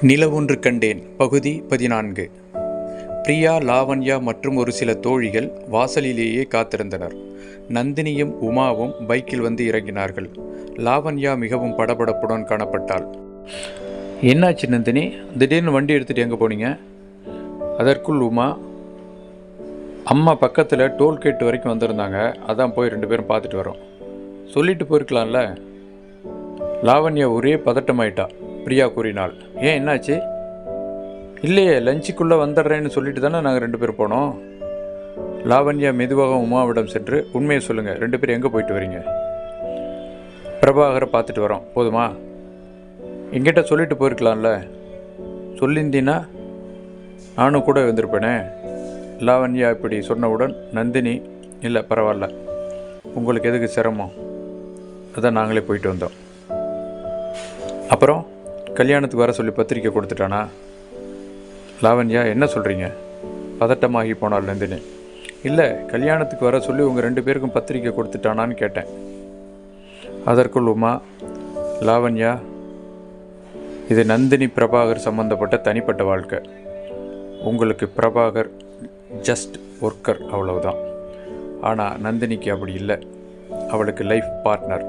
நிலவொன்று கண்டேன். பகுதி பதினான்கு. பிரியா லாவண்யா மற்றும் ஒரு சில தோழிகள் வாசலிலேயே காத்திருந்தனர். நந்தினியும் உமாவும் பைக்கில் வந்து இறங்கினார்கள். லாவண்யா மிகவும் படபடப்புடன் காணப்பட்டாள். என்னாச்சு நந்தினி? திடீர்னு வண்டி எடுத்துகிட்டு எங்கே போனீங்க? அதற்குள் உமா அம்மா பக்கத்தில் டோல்கேட் வரைக்கும் வந்திருந்தாங்க. அதான் போய் ரெண்டு பேரும் பார்த்துட்டு வரோம். சொல்லிட்டு போயிருக்கலாம்ல? லாவண்யா ஒரே பதட்டமாயிட்டா. பிரியா கூறினாள். ஏன் என்னாச்சு? இல்லையே லஞ்சுக்குள்ளே வந்துடுறேன்னு சொல்லிட்டு தானே நாங்கள் ரெண்டு பேரும் போனோம். லாவண்யா மெதுவாக உமாவிடம் சென்று உண்மையை சொல்லுங்கள் ரெண்டு பேரும் எங்கே போயிட்டு வரீங்க? பிரபாகரை பார்த்துட்டு வரோம் போதுமா? எங்கிட்ட சொல்லிட்டு போயிருக்கலாம்ல. சொல்லியிருந்தீன்னா நானும் கூட வந்திருப்பேனே. லாவண்யா இப்படி சொன்னவுடன் நந்தினி இல்லை பரவாயில்ல. உங்களுக்கு எதுக்கு சிரமம்? அதான் நாங்களே போயிட்டு வந்தோம். அப்புறம்? கல்யாணத்துக்கு வர சொல்லி பத்திரிக்கை கொடுத்துட்டானா? லாவண்யா என்ன சொல்கிறீங்க பதட்டமாகி போனாள் நந்தினி. இல்லை கல்யாணத்துக்கு வர சொல்லி உங்கள் ரெண்டு பேருக்கும் பத்திரிக்கை கொடுத்துட்டானான்னு கேட்டேன். அதற்குள் உமா லாவண்யா இது நந்தினி பிரபாகர் சம்மந்தப்பட்ட தனிப்பட்ட வாழ்க்கை. உங்களுக்கு பிரபாகர் ஜஸ்ட் ஒர்க்கர் அவ்வளவுதான். ஆனால் நந்தினிக்கு அப்படி இல்லை. அவளுக்கு லைஃப் பார்ட்னர்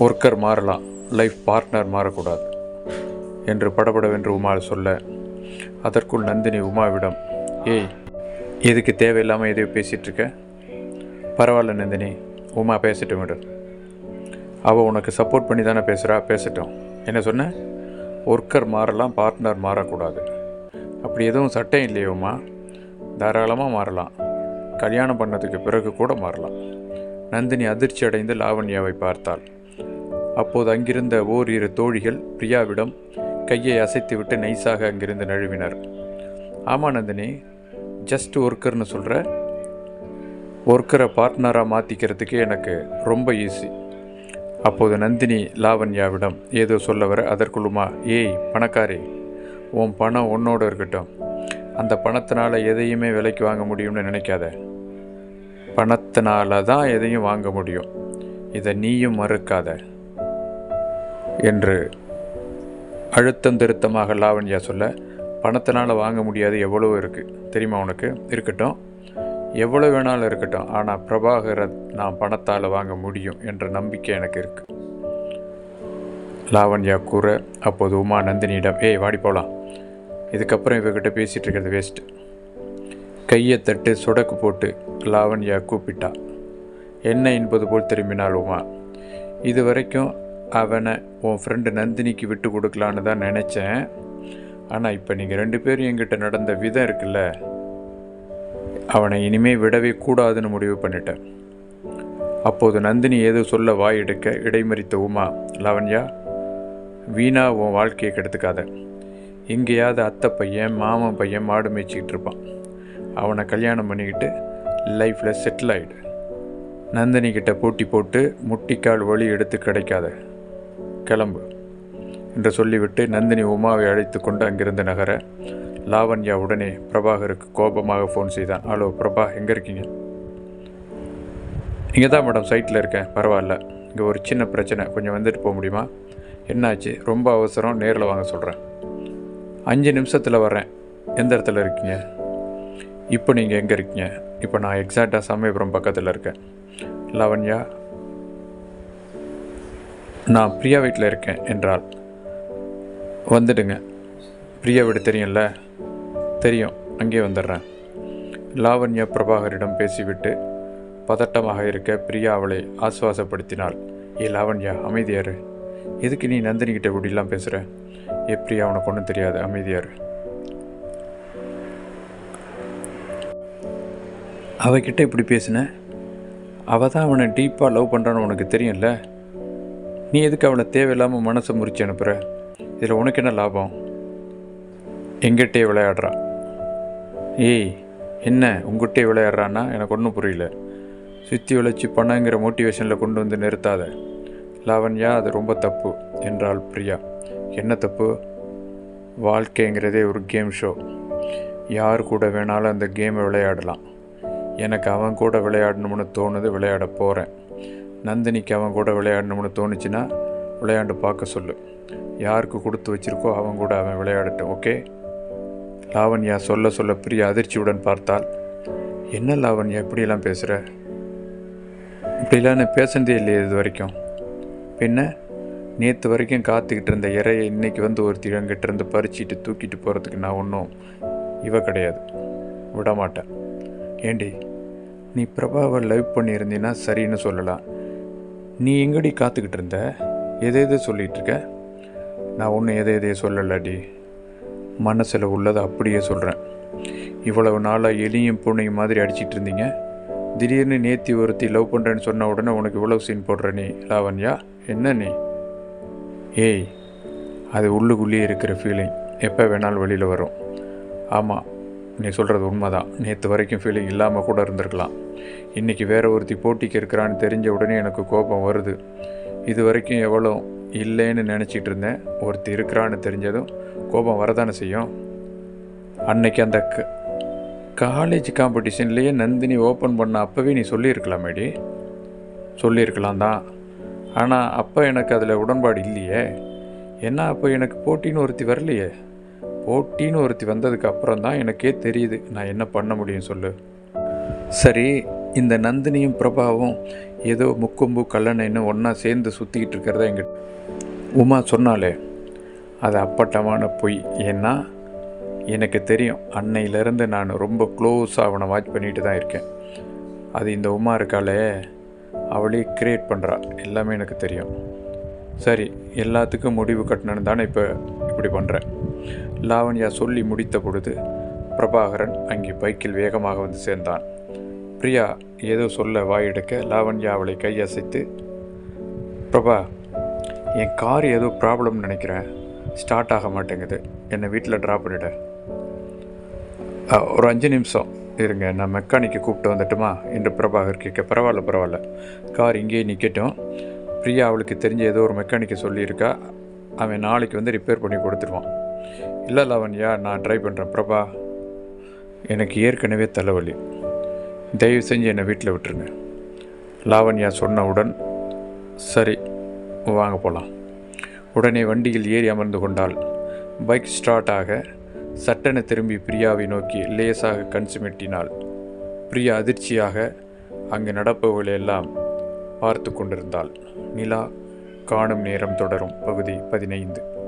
ஒர்க்கர் மாறலாம். லைஃப் பார்ட்னர் மாறக்கூடாது என்று படபடவென்று உமாள் சொல்ல அதற்குள் நந்தினி உமாவிடம் ஏய் எதுக்கு தேவையில்லாமல் எதையோ பேசிகிட்ருக்க பரவாயில்ல நந்தினி உமா பேசட்டும் விடு. அவள் உனக்கு சப்போர்ட் பண்ணி தானே பேசுகிறா பேசட்டும். என்ன சொன்ன? ஒர்க்கர் மாறலாம் பார்ட்னர் மாறக்கூடாது. அப்படி எதுவும் சட்டம் இல்லையே உமா. தாராளமாக மாறலாம். கல்யாணம் பண்ணதுக்கு பிறகு கூட மாறலாம். நந்தினி அதிர்ச்சி அடைந்து லாவண்யாவை பார்த்தாள். அப்போது அங்கிருந்த ஓரிரு தோழிகள் பிரியாவிடம் கையை அசைத்துவிட்டு நைஸாக அங்கிருந்து நழுவினர். ஆமாம் நந்தினி ஜஸ்ட் ஒர்க்கர்னு சொல்கிற ஒர்க்கரை பார்ட்னராக மாற்றிக்கிறதுக்கு எனக்கு ரொம்ப ஈஸி அப்போது நந்தினி லாவண்யாவிடம் ஏதோ சொல்ல வர அதற்குள்ளுமா ஏய் பணக்காரி உன் பணம் உன்னோட இருக்கட்டும். அந்த பணத்தினால் எதையுமே விலைக்கு வாங்க முடியும்னு நினைக்காத. பணத்தினால தான் எதையும் வாங்க முடியும். இதை நீயும் மறுக்காத. என்று அழுத்தம் திருத்தமாக லாவண்யா சொல்ல பணத்தினால் வாங்க முடியாது எவ்வளவோ இருக்குது தெரியுமா உனக்கு? இருக்கட்டும். எவ்வளோ வேணாலும் இருக்கட்டும். ஆனால் பிரபாகரை நான் பணத்தால் வாங்க முடியும் என்ற நம்பிக்கை எனக்கு இருக்கு. லாவண்யா கூற அப்போது உமா நந்தினியிடம் ஏய் வாடி போகலாம் இதுக்கப்புறம் இவகிட்ட பேசிகிட்டு இருக்கிறது வேஸ்ட்டு கையை தட்டு சுடக்கு போட்டு லாவண்யா கூப்பிட்டா என்ன என்பது போல் திரும்பினாள் உமா? இது வரைக்கும் அவனை உன் ஃப்ரெண்டு நந்தினிக்கு விட்டு கொடுக்கலான்னு தான் நினச்சேன். ஆனால் இப்போ நீங்கள் ரெண்டு பேரும் என்கிட்ட நடந்த விதம் இருக்குல்ல அவனை இனிமே விடவே கூடாதுன்னு முடிவு பண்ணிட்டேன். அப்போது நந்தினி ஏதோ சொல்ல வாய் எடுக்க இடைமறித்த உமா லாவண்யா வீணா உன் வாழ்க்கையை கெடுத்துக்காத. எங்கேயாவது அத்தை பையன் மாமன் பையன் மாடு மேய்ச்சிக்கிட்டு இருப்பான். அவனை கல்யாணம் பண்ணிக்கிட்டு லைஃப்பில் செட்டில் ஆகிடு நந்தினி கிட்ட போட்டி போட்டு முட்டிக்கால் வழி எடுத்து கிடைக்காத. கிளம்பு என்று சொல்லிவிட்டு நந்தினி உமாவை அழைத்து கொண்டு அங்கிருந்து நகர லாவண்யா உடனே பிரபாகருக்கு கோபமாக ஃபோன் செய்தான். ஹலோ பிரபா எங்கே இருக்கீங்க? இங்கே தான் மேடம் சைட்டில் இருக்கேன். பரவாயில்ல. இங்கே ஒரு சின்ன பிரச்சனை. கொஞ்சம் வந்துட்டு போக முடியுமா? என்னாச்சு? ரொம்ப அவசரம். நேரில் வாங்க சொல்கிறேன் அஞ்சு நிமிஷத்தில் வரேன் எந்த இடத்துல இருக்கீங்க? இப்போ நீங்கள் எங்கே இருக்கீங்க? இப்போ நான் எக்ஸாக்டாக சமயபுரம் பக்கத்தில் இருக்கேன். லாவண்யா நான் பிரியா வீட்டில் இருக்கேன் என்றாள். வந்துடுங்க. பிரியா வீடு தெரியும்ல? தெரியும். அங்கே வந்துடுறேன். லாவண்யா பிரபாகரிடம் பேசிவிட்டு பதட்டமாக இருக்க பிரியா அவளை ஆசுவாசப்படுத்தினாள். ஏ லாவண்யா அமைதியாரு. எதுக்கு நீ நந்தினிக்கிட்ட இப்படிலாம் பேசுகிற ஏ பிரியா உனக்கு ஒன்றும் தெரியாது. அமைதியாரு. அவகிட்ட இப்படி பேசின? அவள் தான் அவனை டீப்பாக லவ் பண்ணுறான்னு உனக்கு தெரியும்ல? நீ எதுக்கு அவளை தேவையில்லாமல் மனசை முறிச்சு அனுப்புகிற இதில் உனக்கு என்ன லாபம்? எங்கிட்டே விளையாடுறா. ஏய் என்ன? உங்ககிட்டே விளையாடுறான்னா? எனக்கு ஒன்றும் புரியல. சுற்றி விளைச்சி பணங்கிற மோட்டிவேஷனில் கொண்டு வந்து நிறுத்தாத. லாவண்யா அது ரொம்ப தப்பு என்றாள் பிரியா. என்ன தப்பு? வாழ்க்கைங்கிறதே ஒரு கேம் ஷோ யார் கூட வேணாலும் அந்த கேமை விளையாடலாம். எனக்கு அவன் கூட விளையாடணும்னு தோணுது விளையாட போகிறேன் நந்தினிக்கு அவன் கூட விளையாடணும்னு தோணுச்சுன்னா விளையாண்டு பார்க்க சொல்லு. யாருக்கு கொடுத்து வச்சிருக்கோ அவன் கூட அவன் விளையாடட்டும் ஓகே? லாவண்யா சொல்ல சொல்ல பிரிய அதிர்ச்சியுடன் பார்த்தால் என்ன லாவண்யா இப்படியெல்லாம் பேசுகிற இப்படிலாம் நான் பேசுனதே இல்லையே இது வரைக்கும். பின்ன? நேற்று வரைக்கும் காத்துக்கிட்டு இருந்த இறையை இன்னைக்கு வந்து ஒருத்தி என்கிட்ட இருந்து பறிச்சிட்டு தூக்கிட்டு போகிறதுக்கு நான் ஒன்றும் இவ கிடையாது. விடமாட்டேன். ஏண்டி நீ பிரபாவை லவ் பண்ணியிருந்தீன்னா சரின்னு சொல்லலாம். நீ எங்கடி காத்துக்கிட்டு இருந்த எதை எதை சொல்லிகிட்டு இருக்க நான் ஒன்றும் எதை எதையே சொல்லலடி. மனசில் உள்ளதை அப்படியே சொல்கிறேன் இவ்வளவு நாளாக எலியும் பூனையும் மாதிரி அடிச்சிட்டு இருந்தீங்க திடீர்னு நேத்தி ஒருத்தி லவ் பண்ணுறேன்னு சொன்ன உடனே உனக்கு இவ்வளவு சீன் போடுற நீ லாவண்யா? என்ன நீ? ஏய் அது உள்ளுக்குள்ளேயே இருக்கிற ஃபீலிங் எப்போ வேணாலும் வெளியில் வரும். ஆமாம் நீ சொல்கிறது உண்மைதான். நேற்று வரைக்கும் ஃபீலிங் இல்லாமல் கூட இருந்திருக்கலாம். இன்றைக்கி வேற ஒருத்தி போட்டிக்கு இருக்கிறான்னு தெரிஞ்ச உடனே எனக்கு கோபம் வருது. இது வரைக்கும் எவ்வளோ இல்லைன்னு நினச்சிட்டு இருந்தேன். ஒருத்தி இருக்கிறான்னு தெரிஞ்சதும் கோபம் வரதானே செய்யும்? அன்னைக்கு அந்த க காலேஜ் காம்படிஷன்லேயே நந்தினி ஓப்பன் பண்ண அப்போவே நீ சொல்லியிருக்கலாமேடி சொல்லியிருக்கலாம் தான். ஆனால் அப்போ எனக்கு அதில் உடன்பாடு இல்லையே. ஏன்னா அப்போ எனக்கு போட்டின்னு ஒருத்தி வரலையே? போட்டின்னு ஒருத்தி வந்ததுக்கு அப்புறம் தான் எனக்கே தெரியுது. நான் என்ன பண்ண முடியும் சொல்லு. சரி இந்த நந்தினியும் பிரபாவும் ஏதோ முக்கொம்பு கல்லணைன்னு ஒன்றா சேர்ந்து சுற்றிக்கிட்டு இருக்கிறத எங்கிட்ட உமா சொன்னாலே அது அப்பட்டமான பொய். ஏன்னா எனக்கு தெரியும் அன்னையிலேருந்து நான் ரொம்ப க்ளோஸாக அவனை வாட்ச் பண்ணிட்டு தான் இருக்கேன். அது இந்த உமா இருக்காளே அவளே கிரியேட் பண்ணுறா எல்லாமே எனக்கு தெரியும். சரி எல்லாத்துக்கும் முடிவு கட்டணும்னு தானே இப்போ இப்படி பண்ணுறேன் லாவண்யா சொல்லி முடித்த பொழுது பிரபாகரன் அங்கே பைக்கில் வேகமாக வந்து சேர்ந்தான். பிரியா ஏதோ சொல்ல வாயெடுக்க லாவண்யா அவளை கையசைத்து பிரபா என் கார் ஏதோ ப்ராப்ளம்னு நினைக்கிறேன் ஸ்டார்ட் ஆக மாட்டேங்குது. என்னை வீட்டில் ட்ராப் பண்ணிட. ஒரு அஞ்சு நிமிஷம். இருங்க நான் மெக்கானிக்கை கூப்பிட்டு வந்துட்டுமா? என்று பிரபாகர் கேட்க பரவாயில்ல பரவாயில்ல. கார் இங்கேயே நிற்கட்டும் பிரியா அவளுக்கு தெரிஞ்ச ஏதோ ஒரு மெக்கானிக்கை சொல்லியிருக்கா. அவன் நாளைக்கு வந்து ரிப்பேர் பண்ணி கொடுத்துருவான். இல்லை லாவண்யா நான் ட்ரை பண்ணுறேன் பிரபா எனக்கு ஏற்கனவே தலைவலி. தயவு செஞ்சு என்னை வீட்டில் விட்டுருங்க. லாவண்யா சொன்னவுடன் சரி வாங்க போகலாம் உடனே வண்டியில் ஏறி அமர்ந்து கொண்டால் பைக் ஸ்டார்ட் ஆக சட்டென திரும்பி பிரியாவை நோக்கி லேசாக கண் சுமிட்டினாள். பிரியா அதிர்ச்சியாக அங்கு நடப்பவர்களை எல்லாம் பார்த்து கொண்டிருந்தாள். நிலா காணும் நேரம் தொடரும். பகுதி பதினைந்து.